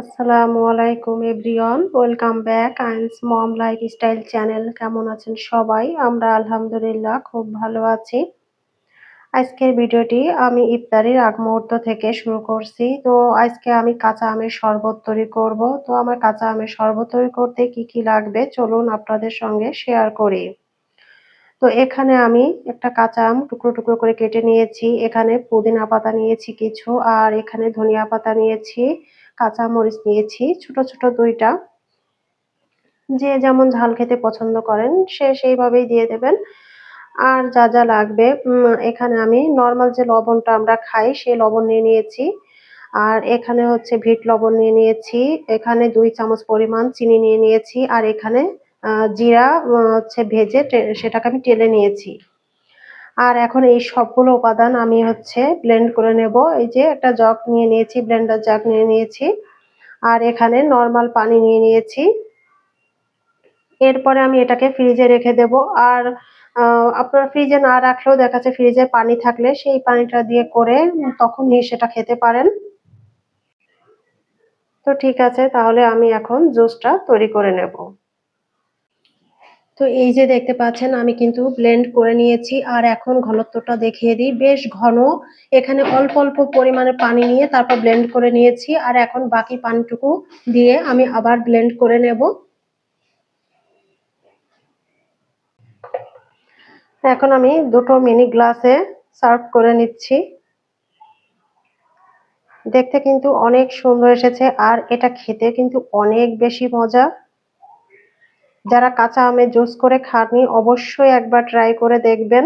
আসসালামু আলাইকুম everyone, welcome back আইন্স মম লাইফ স্টাইল চ্যানেল। কেমন আছেন সবাই? আমরা আলহামদুলিল্লাহ খুব ভালো আছি। আজকের ভিডিওটি আমি ইফতারির আগ মুহূর্ত থেকে শুরু করছি। তো আজকে আমি কাঁচা আমের শরবত তৈরি করব। তো আমার কাঁচা আমের শরবত তৈরি করতে কি কি লাগবে চলুন আপনাদের সঙ্গে শেয়ার করি। তো এখানে আমি একটা কাঁচা আম টুকরো টুকরো করে কেটে নিয়েছি। এখানে পুদিনা পাতা নিয়েছি কিছু, আর এখানে ধনিয়া পাতা নিয়েছি। কাঁচা মরিচ নিয়েছি, ছোট ছোট দুইটা। যে যেমন ঝাল খেতে পছন্দ করেন, সে সেইভাবেই দিয়ে দেবেন। আর যা যা লাগবে এখানে আমি নর্মাল যে লবণটা আমরা খাই সেই লবণ নিয়ে নিয়েছি। আর এখানে হচ্ছে ভিট লবণ নিয়ে নিয়েছি, এখানে দুই চামচ পরিমাণ চিনি নিয়ে নিয়েছি, আর এখানে জিরা হচ্ছে ভেজে সেটাকে আমি টেলে নিয়েছি। আর এখন এই সবগুলো উপাদান আমি হচ্ছে ব্লেন্ড করে নেব। এই যে একটা জগ নিয়ে নিয়েছি ব্লেন্ডার জগ নিয়ে নিয়েছি। আর এখানে নর্মাল পানি নিয়ে নিয়েছি। এরপরে আমি এটাকে ফ্রিজে রেখে দেব। আর আপনার ফ্রিজে না রাখলেও দেখা যাচ্ছে ফ্রিজে পানি থাকলে সেই পানিটা দিয়ে করে তখন নিয়ে সেটা খেতে পারেন। তো ঠিক আছে, তাহলে আমি এখন জুসটা তৈরি করে নেব। তো এই যে দেখতে পাচ্ছেন, আমি কিন্তু ব্লেন্ড করে নিয়েছি। আর এখন ঘনত্বটা দেখিয়ে দিই। বেশ ঘন। এখানে অল্প অল্প পরিমাণে পানি নিয়ে তারপর ব্লেন্ড করে নিয়েছি। আর এখন বাকি পানিটুকু দিয়ে আমি আবার ব্লেন্ড করে নেব। এখন আমি দুটো মিনি গ্লাসে সার্ভ করে নিচ্ছি। দেখতে কিন্তু অনেক সুন্দর এসেছে। আর এটা খেতে কিন্তু অনেক বেশি মজা। যারা কাঁচা আমের জুস করে খাননি, অবশ্যই একবার ট্রাই করে দেখবেন।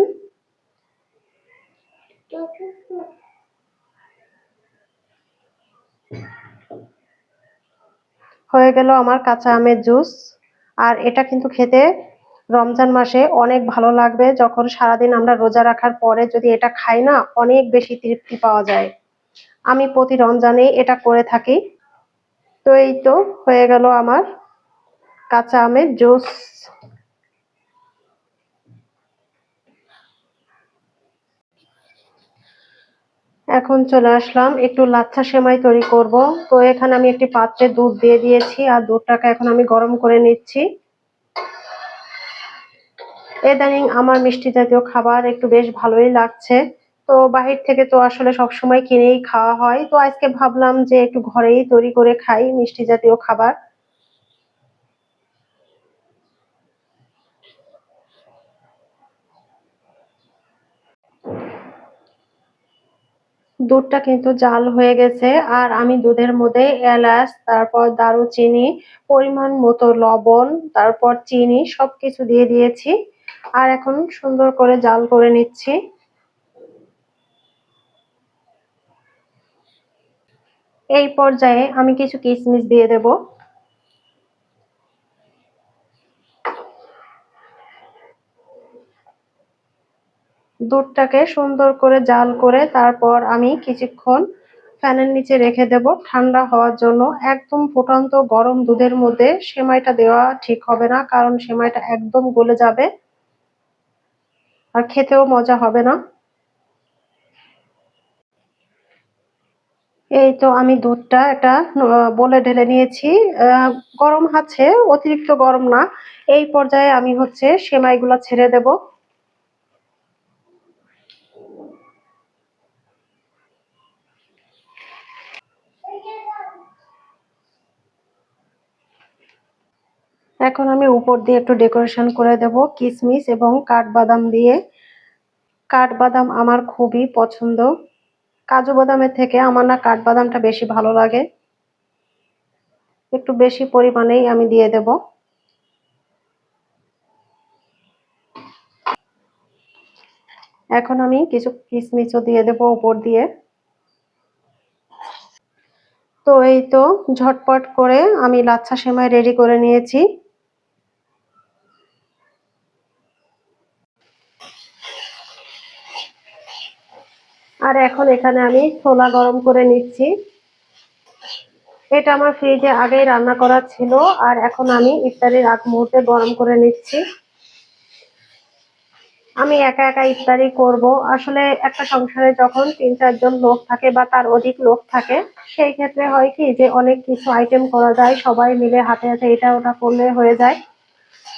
হয়ে গেল আমার কাঁচা আমের জুস। আর এটা কিন্তু খেতে রমজান মাসে অনেক ভালো লাগবে, যখন সারাদিন আমরা রোজা রাখার পরে যদি এটা খাই না, অনেক বেশি তৃপ্তি পাওয়া যায়। আমি প্রতি রমজানে এটা করে থাকি। তো এই তো, হয়ে গেল আমার কাঁচা আমের জুস। এখন চলে আসলাম, একটু লাচ্ছা সেমাই তৈরি করব। তো এখানে আমি একটি পাত্রে দুধ দিয়ে দিয়েছি, আর দুধটাকে এখন আমি গরম করে নিচ্ছি। এদানিং আমার মিষ্টি জাতীয় খাবার একটু বেশ ভালোই লাগছে। তো বাহির থেকে তো আসলে সবসময় কিনেই খাওয়া হয়। তো আজকে ভাবলাম যে একটু ঘরেই তৈরি করে খাই মিষ্টি জাতীয় খাবার। দুধটা কিন্তু জাল হয়ে গেছে। আর আমি দুধের মধ্যে এলাচ, তারপর দারুচিনি, পরিমাণ মতো লবণ, তারপর চিনি সব কিছু দিয়ে দিয়েছি। আর এখন সুন্দর করে জাল করে নিচ্ছি। এই পর্যায়ে আমি কিছু কিশমিশ দিয়ে দেব। দুধটাকে সুন্দর করে জাল করে তারপর আমি কিছুক্ষণ ফ্যানের নিচে রেখে দেব। ঠান্ডা হওয়ার জন্য একদম ফুটন্ত গরম দুধের মধ্যে সেমাইটা দেওয়া ঠিক হবে না, কারণ সেমাইটা একদম গলে যাবে আর খেতেও মজা হবে না। এই তো আমি দুধটা একটা বলে ঢেলে নিয়েছি। গরম আছে, অতিরিক্ত গরম না। এই পর্যায়ে আমি হচ্ছে সেমাইগুলো ছেড়ে দেব। এখন আমি উপর দিয়ে একটু ডেকোরেশন করে দেব কিশমিশ এবং কাঠবাদাম দিয়ে। কাঠবাদাম আমার খুবই পছন্দ। কাজু বাদামের থেকে আমার না কাঠবাদামটা বেশি ভালো লাগে। একটু বেশি পরিমাণেই আমি দিয়ে দেব। এখন আমি কিছু কিশমিশও দিয়ে দেব উপর দিয়ে। তো এই তো ঝটপট করে আমি লাচ্ছা সেমাই রেডি করে নিয়েছি। আর এখন এখানে আমি ছোলা গরম করে নিচ্ছি। এটা আমার ফ্রিজে আগেই রান্না করা ছিল, আর এখন আমি ইফতারের আগ মুহূর্তে গরম করে নিচ্ছি। আমি একা একা ইফতারি করব। আসলে একটা সংসারে যখন তিন চারজন লোক থাকে বা তার অধিক লোক থাকে, সেই ক্ষেত্রে হয় কি যে অনেক কিছু আইটেম করা যায়, সবাই মিলে হাতে হাতে এটা ওটা করলে হয়ে যায়।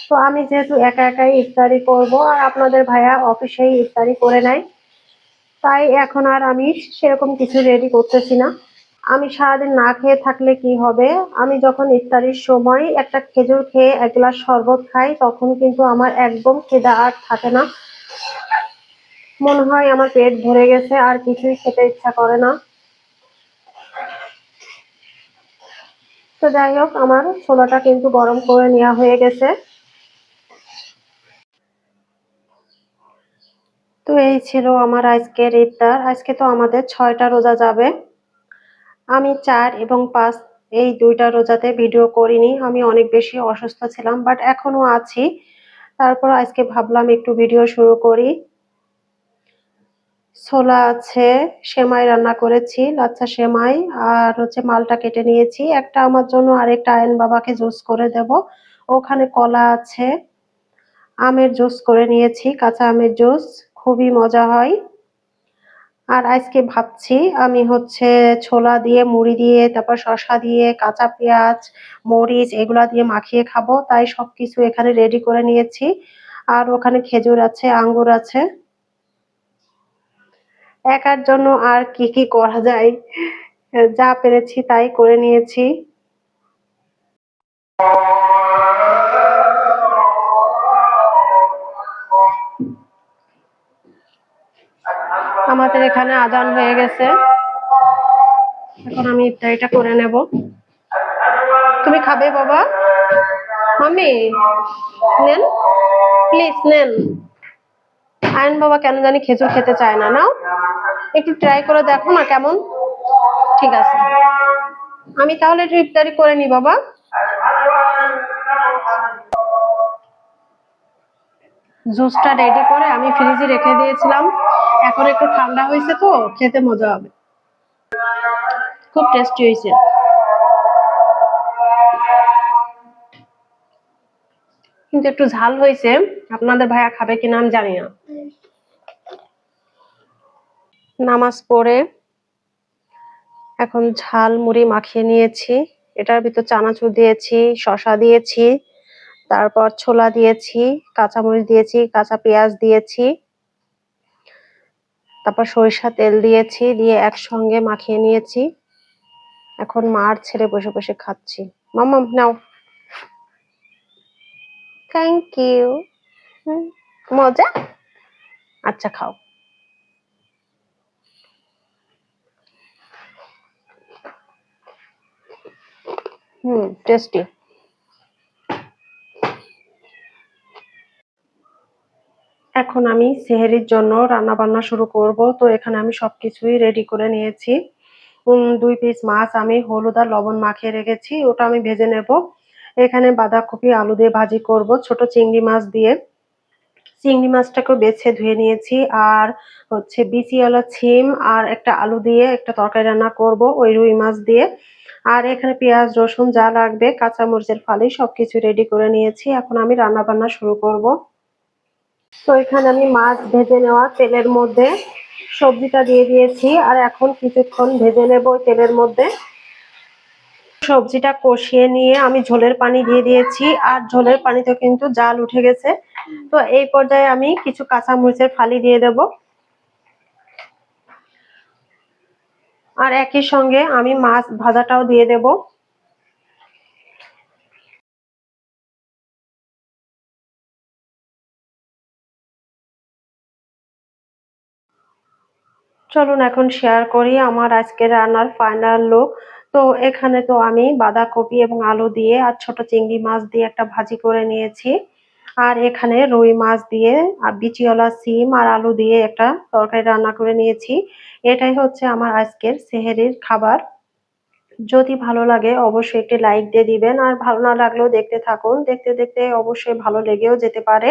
তো আমি যেহেতু একা একাই ইফতারি করব, আর আপনাদের ভাইয়া অফিসেই ইফতারি করে নেয়। তাই এখন আর আমি সেরকম কিছু রেডি করতেছি না। আমি সারাদিন না খেয়ে থাকলে কি হবে? আমি যখন ইফতারির সময় একটা খেজুর খেয়ে এক গ্লাস শরবত খাই, তখন কিন্তু আমার একদম খিদা আর থাকে না। মনে হয় আমার পেট ভরে গেছে, আর কিছুই খেতে ইচ্ছা করে না। তো যাই হোক, আমার ছোলাটা কিন্তু গরম করে নেওয়া হয়ে গেছে। তো এই ছিল আমার আজকের ইফতার। আজকে তো আমাদের ছয়টা রোজা যাবে। আমি চার এবং পাঁচ এই দুইটা রোজাতে ভিডিও করিনি। আমি অনেক বেশি অসুস্থ ছিলাম বাট এখনও আছি। তারপর আজকে ভাবলাম একটু ভিডিও শুরু করি। ছোলা আছে, সেমাই রান্না করেছি, লাচ্ছা সেমাই আর হচ্ছে মালটা কেটে নিয়েছি। একটা আমার জন্য আরেকটা আয়ন বাবাকে জুস করে দেব। ওখানে কলা আছে, আমের জুস করে নিয়েছি, কাঁচা আমের জুস। খুবই মজা হয়। আর আজকে ভাবছি আমি হচ্ছে ছোলা দিয়ে, মুড়ি দিয়ে, তারপর শসা দিয়ে, কাঁচা পেঁয়াজ, মরিচ এগুলা দিয়ে মাখিয়ে খাব। তাই সবকিছু এখানে রেডি করে নিয়েছি। আর ওখানে খেজুর আছে, আঙ্গুর আছে। একার জন্য আর কি কি করা যায়? যা পেরেছি তাই করে নিয়েছি। আমাদের এখানে আজান হয়ে গেছে। এখন আমি ইফতারিটা করে নেব। তুমি খাবে বাবা? মাম্মি, নেন। প্লিজ, নেন। আয়ন বাবা কেন জানি খেজুর খেতে চায় না। নাও, একটু ট্রাই করে দেখো না কেমন। ঠিক আছে। আমি তাহলে একটু ইফতারি করে নি বাবা। জুসটা রেডি করে আমি ফ্রিজে রেখে দিয়েছিলাম। এখন একটু ঠান্ডা হয়েছে তো, খেতে মজা হবে। খুব টেস্টি হয়েছে। কিন্তু একটু ঝাল হয়েছে। আপনাদের ভাইয়া খাবে কিনা আমি জানি না। নামাজ পড়ে এখন ঝাল মুড়ি মাখিয়ে নিয়েছি। এটার ভিতর চানাচুর দিয়েছি শশা দিয়েছি, তারপর ছোলা দিয়েছি, কাঁচামরিচ দিয়েছি, কাঁচা পেঁয়াজ দিয়েছি। তারপর সরিষা তেল দিয়েছি, দিয়ে একসঙ্গে মাখিয়ে নিয়েছি। এখন মার ছেড়ে বসে বসে খাচ্ছি। মাম্মাম নাও। থ্যাংক ইউ মজা? আচ্ছা খাও। হুম টেস্টি এখন আমি সেহেরির জন্য রান্না বান্না শুরু করব। তো এখানে আমি সবকিছুই রেডি করে নিয়েছি। দুই পিস মাছ আমি হলুদ আর লবণ মাখিয়ে রেখেছি। ওটা আমি ভেজে নেব। এখানে বাঁধাকপি, আলু দিয়ে ভাজি করব ছোট চিংড়ি মাছ দিয়ে। চিংড়ি মাছটাকেও বেছে ধুয়ে নিয়েছি। আর হচ্ছে বিচিওয়ালা ছিম আর একটা আলু দিয়ে একটা তরকারি রান্না করব ওই রুই মাছ দিয়ে। আর এখানে পেঁয়াজ, রসুন যা লাগবে, কাঁচামরিচের ফালি সবকিছু রেডি করে নিয়েছি। এখন আমি রান্না বান্না শুরু করব। তো এখানে আমি মাছ ভেজে নেওয়া তেলের মধ্যে। সবজিটা দিয়ে দিয়েছি আর এখন কিছুক্ষণ ভেজে নেব তেলের মধ্যে। সবজিটা কষিয়ে নিয়ে আমি ঝোলের পানি দিয়ে দিয়েছি আর ঝোলের পানিতে কিন্তু জাল উঠে গেছে। তো এই পর্যায়ে আমি কিছু কাঁচা মরিচের ফালি দিয়ে দেব। আর একই সঙ্গে আমি মাছ ভাজাটাও দিয়ে দেবো। চলুন এখন শেয়ার করি আমার আজকে রান্নার ফাইনাল লুক তো এখানে তো আমি বাঁধাকপি এবং আলু দিয়ে আর ছোট চিংড়ি মাছ দিয়ে একটা ভাজি করে নিয়েছি। আর এখানে রুই মাছ দিয়ে আর বিচিওয়ালা সিম আর আলু দিয়ে একটা তরকারি রান্না করে নিয়েছি। এটাই হচ্ছে আমার আজকের সেহেরির খাবার। যদি ভালো লাগে অবশ্যই একটি লাইক দিয়ে দিবেন। আর ভালো না লাগলেও দেখতে থাকুন। দেখতে দেখতে অবশ্যই ভালো লেগেও যেতে পারে।